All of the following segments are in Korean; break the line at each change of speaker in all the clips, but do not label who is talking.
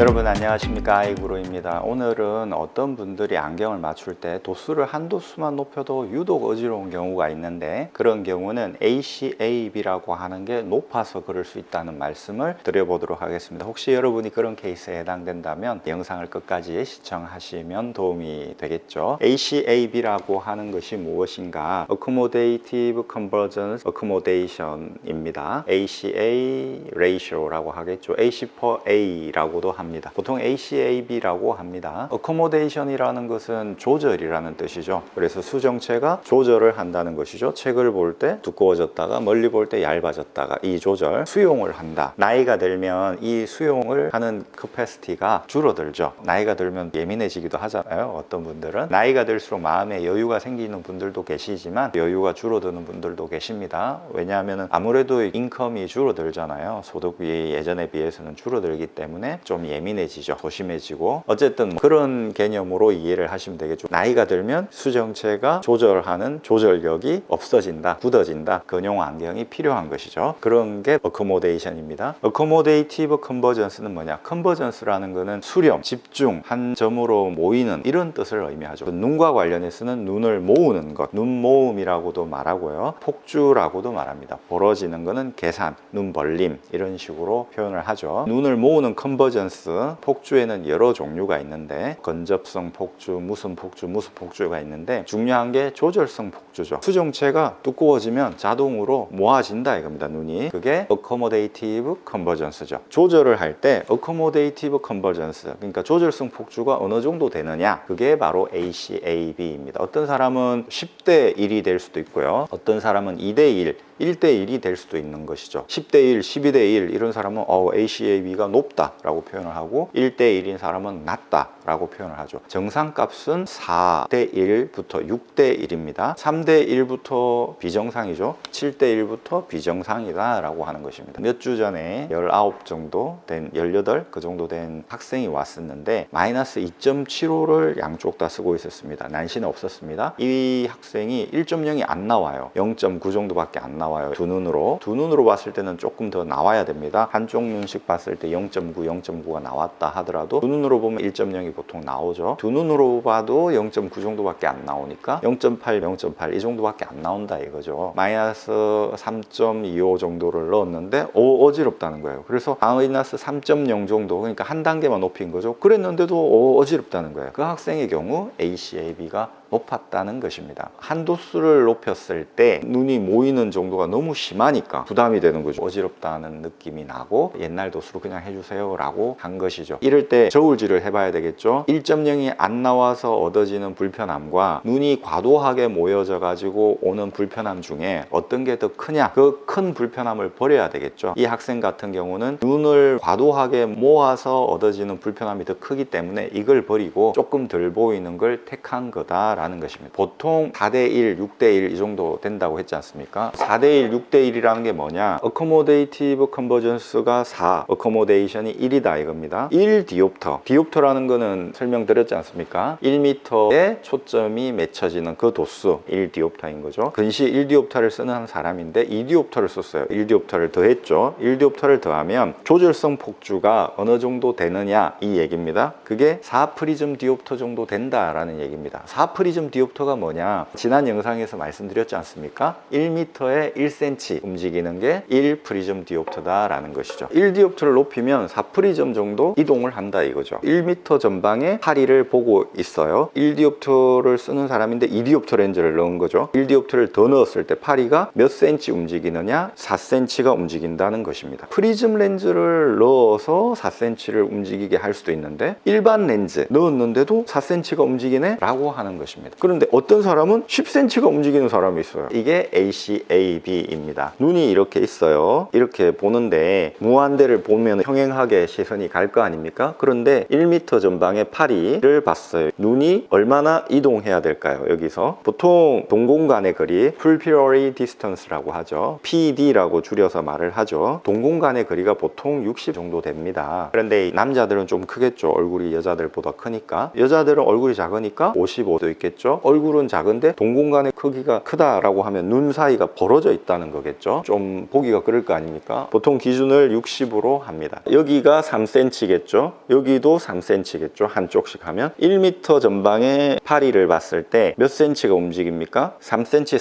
여러분 안녕하십니까? 아이구로입니다. 오늘은 어떤 분들이 안경을 맞출 때 도수를 한 도수만 높여도 유독 어지러운 경우가 있는데 그런 경우는 ACAB라고 하는 게 높아서 그럴 수 있다는 말씀을 드려보도록 하겠습니다. 혹시 여러분이 그런 케이스에 해당된다면 영상을 끝까지 시청하시면 도움이 되겠죠? ACAB라고 하는 것이 무엇인가? Accommodative Convergence Accommodation입니다. ACA ratio라고 하겠죠. AC per A라고도 합니다. 보통 ACAB라고 합니다. accommodation이라는 것은 조절이라는 뜻이죠. 그래서 수정체가 조절을 한다는 것이죠. 책을 볼 때 두꺼워졌다가 멀리 볼 때 얇아졌다가 이 조절 수용을 한다. 나이가 들면 이 수용을 하는 캐패시티가 줄어들죠. 나이가 들면 예민해지기도 하잖아요. 어떤 분들은 나이가 들수록 마음에 여유가 생기는 분들도 계시지만 여유가 줄어드는 분들도 계십니다. 왜냐하면 아무래도 인컴이 줄어들잖아요. 소득이 예전에 비해서는 줄어들기 때문에 좀 예민 해지죠. 조심해지고 어쨌든 뭐 그런 개념으로 이해를 하시면 되겠죠. 나이가 들면 수정체가 조절하는 조절력이 없어진다, 굳어진다. 근용 안경이 필요한 것이죠. 그런 게 accommodation입니다. accommodative convergence는 뭐냐? convergence라는 거는 수렴, 집중, 한 점으로 모이는 이런 뜻을 의미하죠. 눈과 관련해서는 눈을 모으는 것, 눈 모음이라고도 말하고요. 폭주라고도 말합니다. 벌어지는 거는 계산, 눈 벌림 이런 식으로 표현을 하죠. 눈을 모으는 컨버전스 폭주에는 여러 종류가 있는데 건접성 폭주, 무슨 폭주, 무슨 폭주가 있는데 중요한 게 조절성 폭주 죠. 수정체가 두꺼워지면 자동으로 모아진다 이겁니다. 눈이 그게 accommodative convergence죠. 조절을 할 때 accommodative convergence 그러니까 조절성 폭주가 어느 정도 되느냐 그게 바로 ACAB입니다. 어떤 사람은 10대 1이 될 수도 있고요. 어떤 사람은 2대 1 1대 1이 될 수도 있는 것이죠. 10대 1, 12대 1 이런 사람은 어, ACAB가 높다 라고 표현을 하고 1대 1인 사람은 낮다 라고 표현을 하죠. 정상값은 4대 1부터 6대 1입니다. 3대 1부터 비정상이죠. 7대 1부터 비정상이다 라고 하는 것입니다. 몇 주 전에 19 정도 된 18, 그 정도 된 학생이 왔었는데 마이너스 2.75를 양쪽 다 쓰고 있었습니다. 난시는 없었습니다. 이 학생이 1.0이 안 나와요. 0.9 정도밖에 안 나와요. 두 눈으로. 두 눈으로 봤을 때는 조금 더 나와야 됩니다. 한쪽 눈씩 봤을 때 0.9, 0.9가 나왔다 하더라도 두 눈으로 보면 1.0이 보통 나오죠. 두 눈으로 봐도 0.9 정도밖에 안 나오니까 0.8, 0.8이 정도밖에 안 나온다 이거죠. 마이너스 3.25 정도를 넣었는데 오, 어지럽다는 거예요. 그래서 마이너스 3.0 정도 그러니까 한 단계만 높인 거죠. 그랬는데도 오, 어지럽다는 거예요. 그 학생의 경우 ACAB가 높았다는 것입니다. 한도수를 높였을 때 눈이 모이는 정도가 너무 심하니까 부담이 되는 거죠. 어지럽다는 느낌이 나고 옛날 도수로 그냥 해주세요 라고 한 것이죠. 이럴 때 저울질을 해봐야 되겠죠. 1.0이 안 나와서 얻어지는 불편함과 눈이 과도하게 모여져 가지고 오는 불편함 중에 어떤 게 더 크냐 그 큰 불편함을 버려야 되겠죠. 이 학생 같은 경우는 눈을 과도하게 모아서 얻어지는 불편함이 더 크기 때문에 이걸 버리고 조금 덜 보이는 걸 택한 거다 라는 것입니다. 보통 4대1, 6대1 이 정도 된다고 했지 않습니까? 4대1, 6대1이라는 게 뭐냐? accommodative convergence가 4, accommodation이 1이다 이겁니다. 1 디옵터. 디옵터라는 거는 설명드렸지 않습니까? 1m에 초점이 맺혀지는 그 도수 1 디옵터인 거죠. 근시 1 디옵터를 쓰는 한 사람인데 2 디옵터를 썼어요. 1 디옵터를 더했죠. 1 디옵터를 더하면 조절성 폭주가 어느 정도 되느냐 이 얘기입니다. 그게 4 프리즘 디옵터 정도 된다라는 얘기입니다. 4 프리 즘 디옵터가 뭐냐? 지난 영상에서 말씀드렸지 않습니까? 1m에 1cm 움직이는 게 1 프리즘 디옵터다 라는 것이죠. 1 디옵터를 높이면 4 프리즘 정도 이동을 한다 이거죠. 1m 전방에 파리를 보고 있어요. 1 디옵터를 쓰는 사람인데 2 디옵터 렌즈를 넣은 거죠. 1 디옵터를 더 넣었을 때 파리가 몇 cm 움직이느냐? 4cm가 움직인다는 것입니다. 프리즘 렌즈를 넣어서 4cm를 움직이게 할 수도 있는데 일반 렌즈 넣었는데도 4cm가 움직이네? 라고 하는 것입니다. 그런데 어떤 사람은 10cm가 움직이는 사람이 있어요. 이게 ACAB입니다. 눈이 이렇게 있어요. 이렇게 보는데 무한대를 보면 평행하게 시선이 갈 거 아닙니까? 그런데 1m 전방에 파리를 봤어요. 눈이 얼마나 이동해야 될까요? 여기서 보통 동공간의 거리 Pupillary Distance라고 하죠. PD라고 줄여서 말을 하죠. 동공간의 거리가 보통 60 정도 됩니다. 그런데 남자들은 좀 크겠죠. 얼굴이 여자들보다 크니까. 여자들은 얼굴이 작으니까 55도 있겠죠. 있겠죠. 얼굴은 작은데 동공간의 크기가 크다라고 하면 눈 사이가 벌어져 있다는 거겠죠. 좀 보기가 그럴 거 아닙니까? 보통 기준을 60으로 합니다. 여기가 3cm겠죠. 여기도 3cm겠죠. 한쪽씩 하면 1m 전방의 파리를 봤을 때 몇 cm가 움직입니까? 3cm,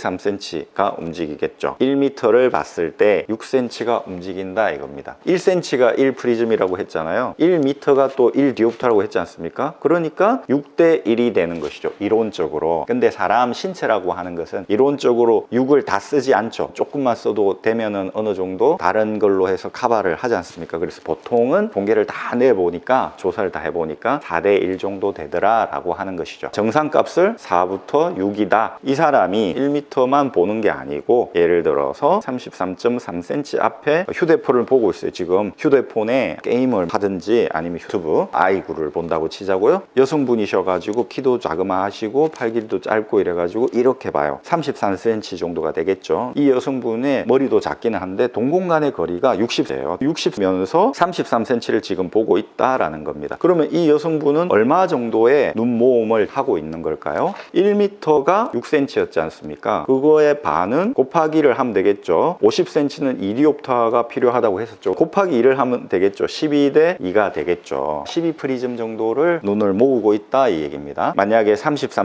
3cm가 움직이겠죠. 1m를 봤을 때 6cm가 움직인다 이겁니다. 1cm가 1 프리즘이라고 했잖아요. 1m가 또 1 디옵터라고 했지 않습니까? 그러니까 6대 1이 되는 것이죠. 이론적 으로. 근데 사람 신체라고 하는 것은 이론적으로 6을 다 쓰지 않죠. 조금만 써도 되면은 어느 정도 다른 걸로 해서 카바를 하지 않습니까? 그래서 보통은 공개를 다 내보니까 조사를 다 해보니까 4대 1 정도 되더라라고 하는 것이죠. 정상값을 4부터 6이다. 이 사람이 1m만 보는 게 아니고 예를 들어서 33.3cm 앞에 휴대폰을 보고 있어요. 지금 휴대폰에 게임을 하든지 아니면 유튜브 아이구를 본다고 치자고요. 여성분이셔가지고 키도 자그마하시고 팔 길이도 짧고 이래가지고 이렇게 봐요. 33cm 정도가 되겠죠. 이 여성분의 머리도 작기는 한데 동공간의 거리가 60이에요. 60면서 33cm를 지금 보고 있다라는 겁니다. 그러면 이 여성분은 얼마 정도의 눈 모음을 하고 있는 걸까요? 1m가 6cm였지 않습니까? 그거의 반은 곱하기를 하면 되겠죠. 50cm는 2디옵터가 필요하다고 했었죠. 곱하기 2를 하면 되겠죠. 12 대 2가 되겠죠. 12 프리즘 정도를 눈을 모으고 있다 이 얘기입니다. 만약에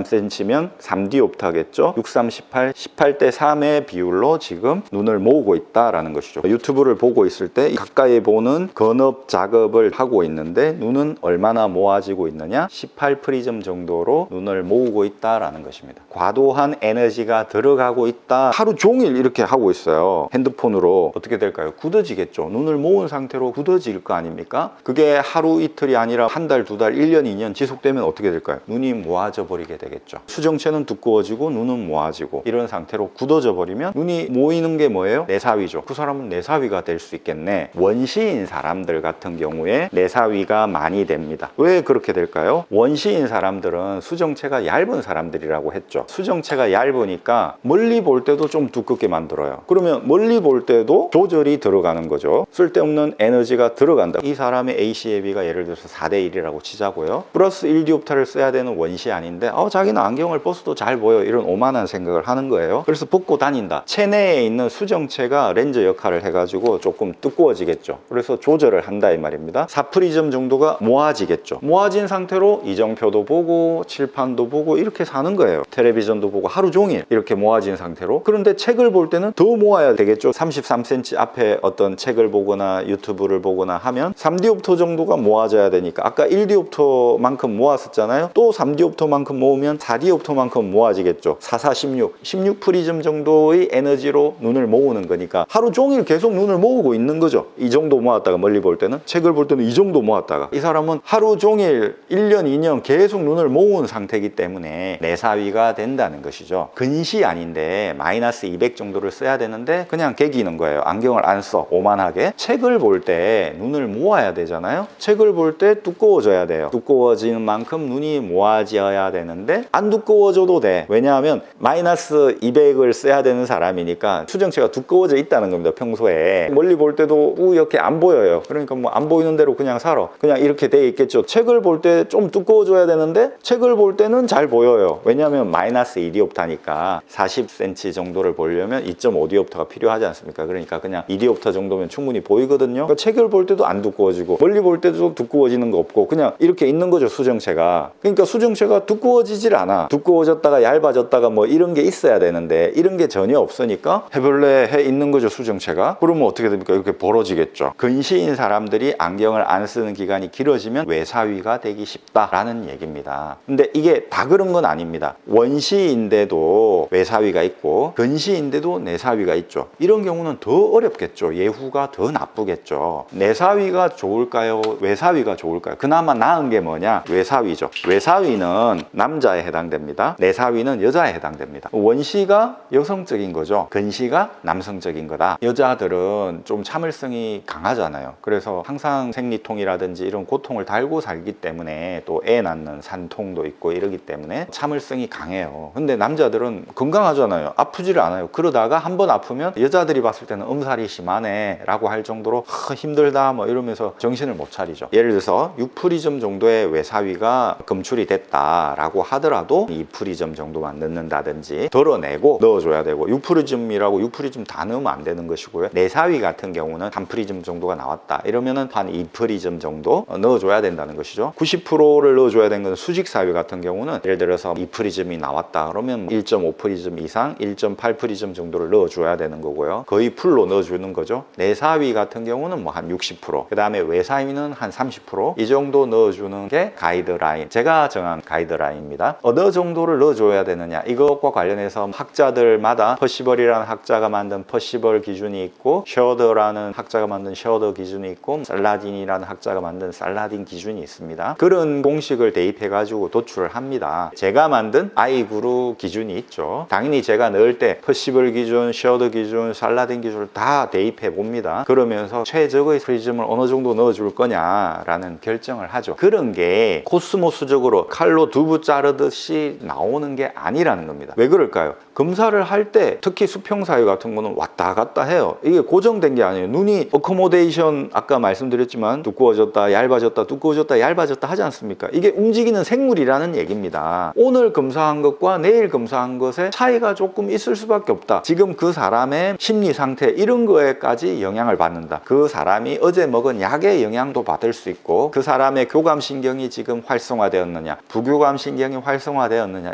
33cm면 3디옵터겠죠. 6, 3, 18, 18대 3의 비율로 지금 눈을 모으고 있다라는 것이죠. 유튜브를 보고 있을 때 가까이 보는 건업 작업을 하고 있는데 눈은 얼마나 모아지고 있느냐? 18 프리즘 정도로 눈을 모으고 있다라는 것입니다. 과도한 에너지가 들어가고 있다. 하루 종일 이렇게 하고 있어요. 핸드폰으로 어떻게 될까요? 굳어지겠죠. 눈을 모은 상태로 굳어질 거 아닙니까? 그게 하루 이틀이 아니라 한 달, 두 달, 1년, 2년 지속되면 어떻게 될까요? 눈이 모아져 버리게 되겠죠. 수정체는 두꺼워지고 눈은 모아지고 이런 상태로 굳어져 버리면 눈이 모이는 게 뭐예요? 내사위죠. 그 사람은 내사위가 될 수 있겠네. 원시인 사람들 같은 경우에 내사위가 많이 됩니다. 왜 그렇게 될까요? 원시인 사람들은 수정체가 얇은 사람들이라고 했죠. 수정체가 얇으니까 멀리 볼 때도 좀 두껍게 만들어요. 그러면 멀리 볼 때도 조절이 들어가는 거죠. 쓸데없는 에너지가 들어간다. 이 사람의 ACAB가 예를 들어서 4대 1이라고 치자고요. 플러스 1디옵터를 써야 되는 원시 아닌데 어, 자기 는 안경을 벗어도 잘 보여. 이런 오만한 생각을 하는 거예요. 그래서 벗고 다닌다. 체내에 있는 수정체가 렌즈 역할을 해가지고 조금 두꺼워지겠죠. 그래서 조절을 한다 이 말입니다. 4프리즘 정도가 모아지겠죠. 모아진 상태로 이정표도 보고 칠판도 보고 이렇게 사는 거예요. 텔레비전도 보고 하루 종일 이렇게 모아진 상태로. 그런데 책을 볼 때는 더 모아야 되겠죠. 33cm 앞에 어떤 책을 보거나 유튜브를 보거나 하면 3디옵터 정도가 모아져야 되니까 아까 1디옵터만큼 모았었잖아요. 또 3디옵터만큼 모으면 4디옵터만큼 모아지겠죠. 4, 4, 16. 16 프리즘 정도의 에너지로 눈을 모으는 거니까 하루 종일 계속 눈을 모으고 있는 거죠. 이 정도 모았다가 멀리 볼 때는 책을 볼 때는 이 정도 모았다가 이 사람은 하루 종일 1년, 2년 계속 눈을 모은 상태이기 때문에 내사위가 된다는 것이죠. 근시 아닌데 마이너스 200 정도를 써야 되는데 그냥 개기는 거예요. 안경을 안 써. 오만하게. 책을 볼 때 눈을 모아야 되잖아요. 책을 볼 때 두꺼워져야 돼요. 두꺼워지는 만큼 눈이 모아져야 되는데 안 두꺼워져도 돼. 왜냐하면 마이너스 200을 써야 되는 사람이니까 수정체가 두꺼워져 있다는 겁니다. 평소에. 멀리 볼 때도 우옇게 안 보여요. 그러니까 뭐 안 보이는 대로 그냥 살아. 그냥 이렇게 돼 있겠죠. 책을 볼 때 좀 두꺼워져야 되는데 책을 볼 때는 잘 보여요. 왜냐하면 마이너스 2디옵터니까 40cm 정도를 보려면 2.5디옵터가 필요하지 않습니까? 그러니까 그냥 2디옵터 정도면 충분히 보이거든요. 그러니까 책을 볼 때도 안 두꺼워지고 멀리 볼 때도 두꺼워지는 거 없고 그냥 이렇게 있는 거죠 수정체가. 그러니까 수정체가 두꺼워지질 않아. 두꺼워졌다가 얇아졌다가 뭐 이런 게 있어야 되는데 이런 게 전혀 없으니까 해벌레 해 있는 거죠 수정체가. 그러면 어떻게 됩니까? 이렇게 벌어지겠죠. 근시인 사람들이 안경을 안 쓰는 기간이 길어지면 외사위가 되기 쉽다라는 얘기입니다. 근데 이게 다 그런 건 아닙니다. 원시인데도 외사위가 있고 근시인데도 내사위가 있죠. 이런 경우는 더 어렵겠죠. 예후가 더 나쁘겠죠. 내사위가 좋을까요? 외사위가 좋을까요? 그나마 나은 게 뭐냐? 외사위죠. 외사위는 남자에 해당됩니다. 내사위는 여자에 해당됩니다. 원시가 여성적인 거죠. 근시가 남성적인 거다. 여자들은 좀 참을성이 강하잖아요. 그래서 항상 생리통이라든지 이런 고통을 달고 살기 때문에 또 애 낳는 산통도 있고 이러기 때문에 참을성이 강해요. 근데 남자들은 건강하잖아요. 아프지를 않아요. 그러다가 한 번 아프면 여자들이 봤을 때는 음살이 심하네 라고 할 정도로 하, 힘들다 뭐 이러면서 정신을 못 차리죠. 예를 들어서 6프리즘 정도의 외사위가 검출이 됐다라고 하더라도 하더라도 2프리즘 정도만 넣는다든지 덜어내고 넣어줘야 되고 6프리즘이라고 6프리즘 다 넣으면 안 되는 것이고요. 내사위 같은 경우는 3프리즘 정도가 나왔다. 이러면은 한 2프리즘 정도 어, 넣어줘야 된다는 것이죠. 90%를 넣어줘야 되는 것은 수직사위 같은 경우는 예를 들어서 2프리즘이 나왔다. 그러면 1.5프리즘 이상 1.8프리즘 정도를 넣어줘야 되는 거고요. 거의 풀로 넣어주는 거죠. 내사위 같은 경우는 뭐 한 60%, 그 다음에 외사위는 한 30%이 정도 넣어주는 게 가이드라인. 제가 정한 가이드라인입니다. 어느 정도를 넣어줘야 되느냐 이것과 관련해서 학자들마다 퍼시벌이라는 학자가 만든 퍼시벌 기준이 있고 셔더라는 학자가 만든 셔더 기준이 있고 살라딘이라는 학자가 만든 살라딘 기준이 있습니다. 그런 공식을 대입해 가지고 도출을 합니다. 제가 만든 아이그룹 기준이 있죠. 당연히 제가 넣을 때 퍼시벌 기준, 셔더 기준, 살라딘 기준을 다 대입해 봅니다. 그러면서 최적의 프리즘을 어느 정도 넣어줄 거냐라는 결정을 하죠. 그런 게 코스모스적으로 칼로 두부 자르듯 이 나오는 게 아니라는 겁니다. 왜 그럴까요? 검사를 할 때 특히 수평사유 같은 거는 왔다 갔다 해요. 이게 고정된 게 아니에요. 눈이 어코모데이션 아까 말씀드렸지만 두꺼워졌다, 얇아졌다, 두꺼워졌다, 얇아졌다 하지 않습니까? 이게 움직이는 생물이라는 얘기입니다. 오늘 검사한 것과 내일 검사한 것에 차이가 조금 있을 수밖에 없다. 지금 그 사람의 심리 상태 이런 거에까지 영향을 받는다. 그 사람이 어제 먹은 약의 영향도 받을 수 있고 그 사람의 교감 신경이 지금 활성화되었느냐, 부교감 신경이 활성화되었느냐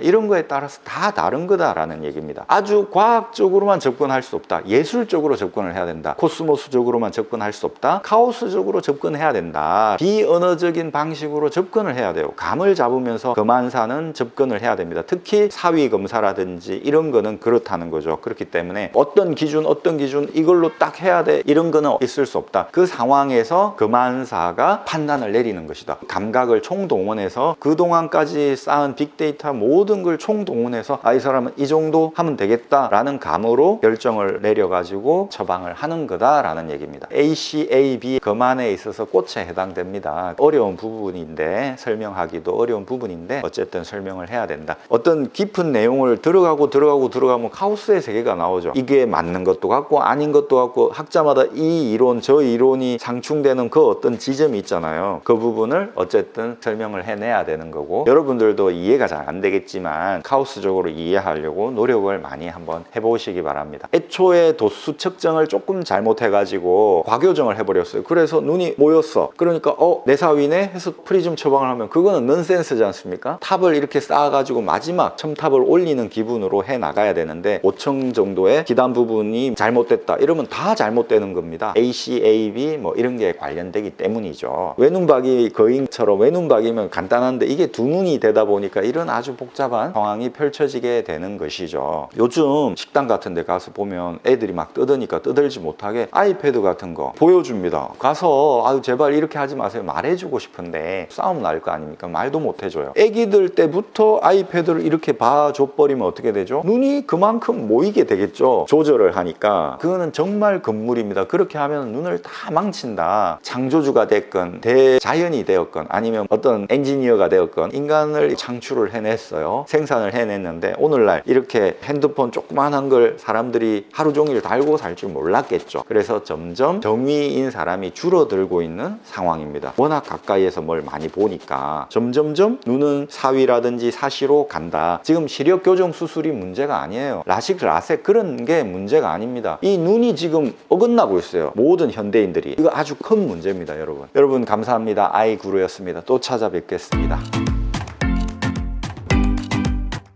이런 거에 따라서 다 다른 거다라는 얘기입니다. 아주 과학적으로만 접근할 수 없다. 예술적으로 접근을 해야 된다. 코스모스적으로만 접근할 수 없다. 카오스적으로 접근해야 된다. 비언어적인 방식으로 접근을 해야 돼요. 감을 잡으면서 검안사는 접근을 해야 됩니다. 특히 사위 검사라든지 이런 거는 그렇다는 거죠. 그렇기 때문에 어떤 기준, 어떤 기준 이걸로 딱 해야 돼 이런 거는 있을 수 없다. 그 상황에서 검안사가 판단을 내리는 것이다. 감각을 총동원해서 그동안까지 쌓은 빅 데이터 모든 걸 총동원해서 아, 이 사람은 이 정도 하면 되겠다라는 감으로 결정을 내려가지고 처방을 하는 거다라는 얘기입니다. ACAB 검안에 있어서 꽃에 해당됩니다. 어려운 부분인데 설명하기도 어려운 부분인데 어쨌든 설명을 해야 된다. 어떤 깊은 내용을 들어가고 들어가고 들어가면 카오스의 세계가 나오죠. 이게 맞는 것도 같고 아닌 것도 같고 학자마다 이 이론 저 이론이 상충되는 그 어떤 지점이 있잖아요. 그 부분을 어쨌든 설명을 해내야 되는 거고 여러분들도 이해가 잘 안 되겠지만 카오스적으로 이해하려고 노력을 많이 한번 해보시기 바랍니다. 애초에 도수 측정을 조금 잘못해가지고 과교정을 해버렸어요. 그래서 눈이 모였어. 그러니까 어 내 사위네 해서 프리즘 처방을 하면 그거는 넌센스지 않습니까? 탑을 이렇게 쌓아가지고 마지막 첨탑을 올리는 기분으로 해 나가야 되는데 5층 정도의 기단 부분이 잘못됐다 이러면 다 잘못되는 겁니다. ACAB 뭐 이런 게 관련되기 때문이죠. 외눈박이 거인처럼 외눈박이면 간단한데 이게 두 눈이 되다 보니까 이런 아주 복잡한 상황이 펼쳐지게 되는 것이죠. 요즘 식당 같은 데 가서 보면 애들이 막 뜯으니까 뜯을지 못하게 아이패드 같은 거 보여줍니다. 가서 아유 제발 이렇게 하지 마세요. 말해주고 싶은데 싸움 날 거 아닙니까? 말도 못 해줘요. 애기들 때부터 아이패드를 이렇게 봐줘 버리면 어떻게 되죠? 눈이 그만큼 모이게 되겠죠. 조절을 하니까 그거는 정말 금물입니다. 그렇게 하면 눈을 다 망친다. 창조주가 됐건 대자연이 되었건 아니면 어떤 엔지니어가 되었건 인간을 창출을 해냈어요. 생산을 해냈는데 오늘날 이렇게 핸드폰 조그만한 걸 사람들이 하루 종일 달고 살 줄 몰랐겠죠. 그래서 점점 정의인 사람이 줄어들고 있는 상황입니다. 워낙 가까이에서 뭘 많이 보니까 점점점 눈은 사위라든지 사시로 간다. 지금 시력 교정 수술이 문제가 아니에요. 라식, 라섹 그런 게 문제가 아닙니다. 이 눈이 지금 어긋나고 있어요. 모든 현대인들이. 이거 아주 큰 문제입니다, 여러분. 여러분 감사합니다. 아이구루였습니다. 또 찾아뵙겠습니다.